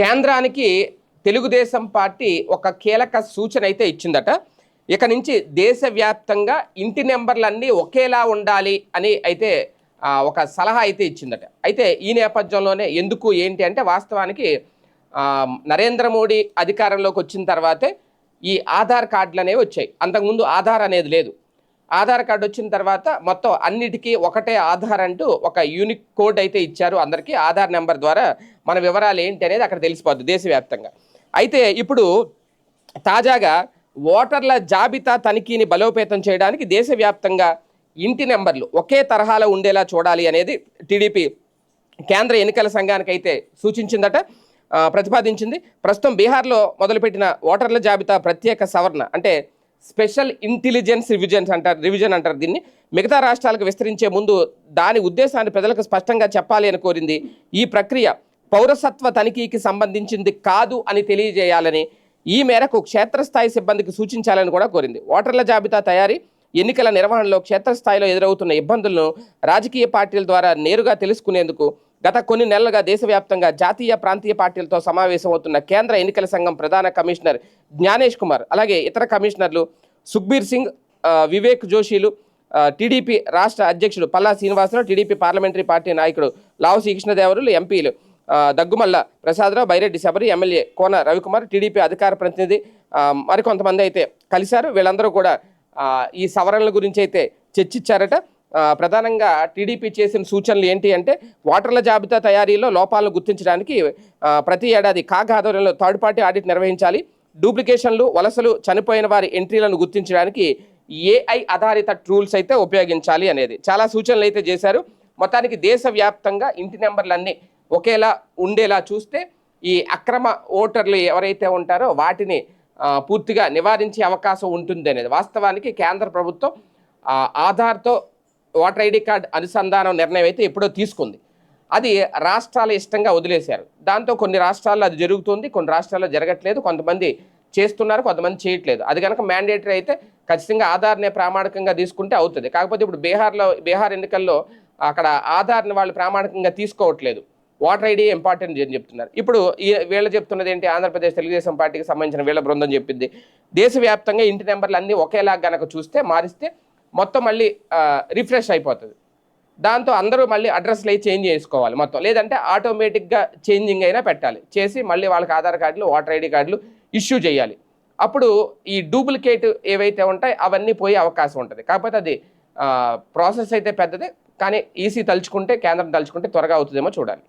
కేంద్రానికి తెలుగుదేశం పార్టీ ఒక కీలక సూచన అయితే ఇచ్చిందట. ఇక నుంచి దేశవ్యాప్తంగా ఇంటి నెంబర్లన్నీ ఒకేలా ఉండాలి అని అయితే ఒక సలహా అయితే ఇచ్చిందట. అయితే ఈ నేపథ్యంలోనే ఎందుకు ఏంటి అంటే వాస్తవానికి నరేంద్ర మోడీ అధికారంలోకి వచ్చిన తర్వాతే ఈ ఆధార్ కార్డులు అనేవి వచ్చాయి. అంతకుముందు ఆధార్ అనేది లేదు. ఆధార్ కార్డు వచ్చిన తర్వాత మొత్తం అన్నిటికీ ఒకటే ఆధార్ అంటూ ఒక యూనిక్ కోడ్ అయితే ఇచ్చారు అందరికీ. ఆధార్ నెంబర్ ద్వారా మన వివరాలు ఏంటి అనేది అక్కడ తెలిసిపోద్ది దేశవ్యాప్తంగా. అయితే ఇప్పుడు తాజాగా ఓటర్ల జాబితా తనిఖీని బలోపేతం చేయడానికి దేశవ్యాప్తంగా ఇంటి నెంబర్లు ఒకే తరహాలో ఉండేలా చూడాలి అనేది టీడీపీ కేంద్ర ఎన్నికల సంఘానికి అయితే సూచించిందట ప్రతిపాదించింది. ప్రస్తుతం బీహార్లో మొదలుపెట్టిన ఓటర్ల జాబితా ప్రత్యేక సవరణ అంటే స్పెషల్ ఇంటెలిజెన్స్ రివిజన్స్ అంటారు రివిజన్ అంటారు దీన్ని. మిగతా రాష్ట్రాలకు విస్తరించే ముందు దాని ఉద్దేశాన్ని ప్రజలకు స్పష్టంగా చెప్పాలి అని కోరింది. ఈ ప్రక్రియ పౌరసత్వ తనిఖీకి సంబంధించింది కాదు అని తెలియజేయాలని ఈ మేరకు క్షేత్రస్థాయి సిబ్బందికి సూచించాలని కూడా కోరింది. ఓటర్ల జాబితా తయారీ ఎన్నికల నిర్వహణలో క్షేత్రస్థాయిలో ఎదురవుతున్న ఇబ్బందులను రాజకీయ పార్టీల ద్వారా నేరుగా తెలుసుకునేందుకు గత కొన్ని నెలలుగా దేశవ్యాప్తంగా జాతీయ ప్రాంతీయ పార్టీలతో సమావేశమవుతున్న కేంద్ర ఎన్నికల సంఘం ప్రధాన కమిషనర్ జ్ఞానేష్ కుమార్ అలాగే ఇతర కమిషనర్లు సుఖ్బీర్ సింగ్ వివేక్ జోషిలు టీడీపీ రాష్ట్ర అధ్యక్షుడు Palla Srinivasarao TDP parliamentary party నాయకుడు లావు శ్రీకృష్ణదేవరులు ఎంపీలు దగ్గుమల్ల ప్రసాదరావు బైరెడ్డి శబరి ఎమ్మెల్యే కోన రవికుమార్ టీడీపీ అధికార ప్రతినిధి మరికొంతమంది అయితే కలిశారు. వీళ్ళందరూ కూడా ఈ సవరణల గురించి అయితే చర్చించారట. ప్రధానంగా టీడీపీ చేసిన సూచనలు ఏంటి అంటే ఓటర్ల జాబితా తయారీలో లోపాలను గుర్తించడానికి ప్రతి ఏడాది కాగ్ ఆధ్వర్యంలో థర్డ్ పార్టీ ఆడిట్ నిర్వహించాలి. డూప్లికేషన్లు వలసలు చనిపోయిన వారి ఎంట్రీలను గుర్తించడానికి ఏఐ ఆధారిత టూల్స్ అయితే ఉపయోగించాలి అనేది. చాలా సూచనలు అయితే చేశారు. మొత్తానికి దేశవ్యాప్తంగా ఇంటి నెంబర్లన్నీ ఒకేలా ఉండేలా చూస్తే ఈ అక్రమ ఓటర్లు ఎవరైతే ఉంటారో వాటిని పూర్తిగా నివారించే అవకాశం ఉంటుంది అనేది. వాస్తవానికి కేంద్ర ప్రభుత్వం ఆధార్తో ఓటర్ ఐడి కార్డ్ అనుసంధానం నిర్ణయం అయితే ఎప్పుడో తీసుకుంది. అది రాష్ట్రాల ఇష్టంగా వదిలేశారు. దాంతో కొన్ని రాష్ట్రాల్లో అది జరుగుతుంది కొన్ని రాష్ట్రాల్లో జరగట్లేదు కొంతమంది చేస్తున్నారు కొంతమంది చేయట్లేదు. అది కనుక మ్యాండేటరీ అయితే ఖచ్చితంగా ఆధార్నే ప్రామాణికంగా తీసుకుంటే అవుతుంది. కాకపోతే ఇప్పుడు బీహార్లో బీహార్ ఎన్నికల్లో అక్కడ ఆధార్ని వాళ్ళు ప్రామాణికంగా తీసుకోవట్లేదు. ఓటర్ ఐడి ఇంపార్టెంట్ అని చెప్తున్నారు. ఇప్పుడు ఈ వీళ్ళు చెప్తున్నది ఏంటి? ఆంధ్రప్రదేశ్ తెలుగుదేశం పార్టీకి సంబంధించిన వీళ్ళ బృందం చెప్పింది. దేశవ్యాప్తంగా ఇంటి నెంబర్లు అన్నీ ఒకేలాగా గనక చూస్తే మారిస్తే మొత్తం మళ్ళీ రిఫ్రెష్ అయిపోతుంది. దాంతో అందరూ మళ్ళీ అడ్రస్లు చేంజ్ చేసుకోవాలి మొత్తం. లేదంటే ఆటోమేటిక్గా చేంజింగ్ అయినా పెట్టాలి. చేసి మళ్ళీ వాళ్ళకి ఆధార్ కార్డులు ఓటర్ ఐడి కార్డులు ఇష్యూ చేయాలి. అప్పుడు ఈ డూప్లికేట్ ఏవైతే ఉంటాయో అవన్నీ పోయే అవకాశం ఉంటుంది. కాకపోతే అది ప్రాసెస్ అయితే పెద్దదే కానీ ఈసీ తలుచుకుంటే కేంద్రం తలుచుకుంటే త్వరగా అవుతుందేమో చూడాలి.